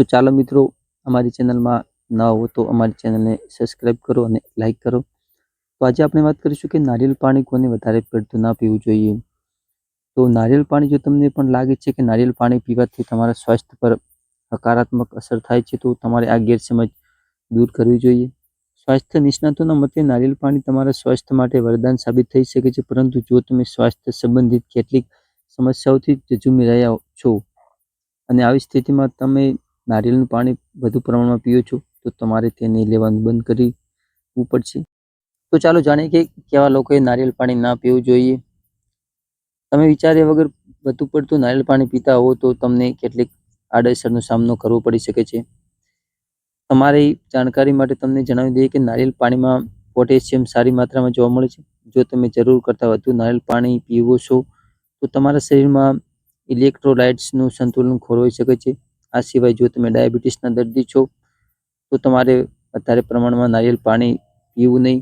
તો ચાલો મિત્રો, અમારી ચેનલમાં ન હો તો અમારી ચેનલને સબસ્ક્રાઈબ કરો અને લાઇક કરો. તો આજે આપણે વાત કરીશું કે નારિયેળ પાણી કોને વધારે પડતું ના પીવું જોઈએ. તો નારિયેળ પાણી જો તમને પણ લાગે છે કે નારિયેળ પાણી પીવાથી તમારા સ્વાસ્થ્ય પર હકારાત્મક અસર થાય છે, તો તમારે આ ગેરસમજ દૂર કરવી જોઈએ. સ્વાસ્થ્ય નિષ્ણાતોના મતે નારિયેળ પાણી તમારા સ્વાસ્થ્ય માટે વરદાન સાબિત થઈ શકે છે, પરંતુ જો તમે સ્વાસ્થ્ય સંબંધિત કેટલીક સમસ્યાઓથી જજુમી રહ્યા છો અને આવી સ્થિતિમાં તમે નારિયેળનું પાણી વધુ પ્રમાણમાં પીઓ છો, તો તમારે તેને લેવાનું બંધ કરવું પડશે. તો ચાલો જાણીએ કે કેવા લોકોએ નારિયેળ પાણી ના પીવું જોઈએ. તમે વિચાર્યા વગર વધુ પડતું નારિયેળ પાણી પીતા હો, તો તમને કેટલીક આડઅસરનો સામનો કરવો પડી શકે છે. તમારી જાણકારી માટે તમને જણાવી દઈએ કે નારિયેળ પાણીમાં પોટેશિયમ સારી માત્રામાં જોવા મળે છે. જો તમે જરૂર કરતાં વધુ નારિયેળ પાણી પીવો છો, તો તમારા શરીરમાં ઇલેક્ટ્રોલાઇટ્સનું સંતુલન ખોરવાઈ શકે છે. આ સિવાય જો તમે ડાયાબિટીસના દર્દી છો, તો તમારે વધારે પ્રમાણમાં નારિયેળ પાણી પીવું નહીં.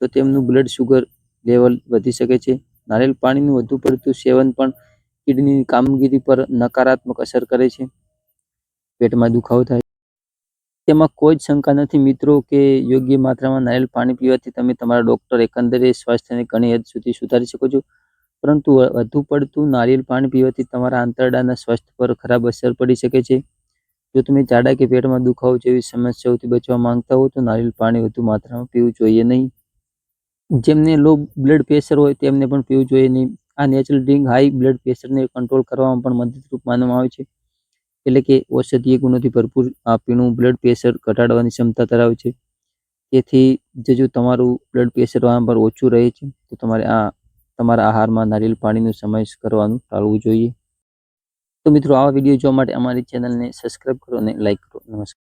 તો તેમનું બ્લડ શુગર લેવલ વધી શકે છે. નારિયેળ પાણીનું વધુ પડતું સેવન પણ કિડનીની કામગીરી પર નકારાત્મક અસર કરે છે. પેટમાં દુખાવો થાય. તેમાં કોઈ જ શંકા નથી મિત્રો કે યોગ્ય માત્રામાં નારિયેળ પાણી પીવાથી તમે તમારા ડૉક્ટર એકંદરે સ્વાસ્થ્યને ઘણી હદ સુધી સુધારી શકો છો. પરંતુ વધુ પડતું નારિયેળ પાણી પીવાથી તમારા આંતરડાના સ્વાસ્થ્ય પર ખરાબ અસર પડી શકે છે. જો તમે ઝાડા કે પેટમાં દુખાવો જેવી સમસ્યાઓથી બચવા માંગતા હો તો નારિયેળ પાણી વધુ માત્રામાં પીવું જોઈએ નહીં. જેમને લો બ્લડ પ્રેશર હોય તેમને પણ પીવું જોઈએ નહીં. આ નેચરલ ડ્રિંક હાઈ બ્લડ પ્રેશરને કંટ્રોલ કરવામાં પણ મદદરૂપ માનવામાં આવે છે. એટલે કે ઔષધીય ગુણોથી ભરપૂર આ પીણું બ્લડ પ્રેશર ઘટાડવાની ક્ષમતા ધરાવે છે. તેથી જો તમારું બ્લડ પ્રેશર પર ઓછું રહે છે, તો તમારે આ તમારા આહારમાં નારિયેળ પાણીનો સમાવેશ કરવાનું ટાળવું જોઈએ. તો મિત્રો આવા વીડિયો જોવા માટે અમારી ચેનલને સબસ્ક્રાઈબ કરો અને લાઈક કરો. નમસ્કાર.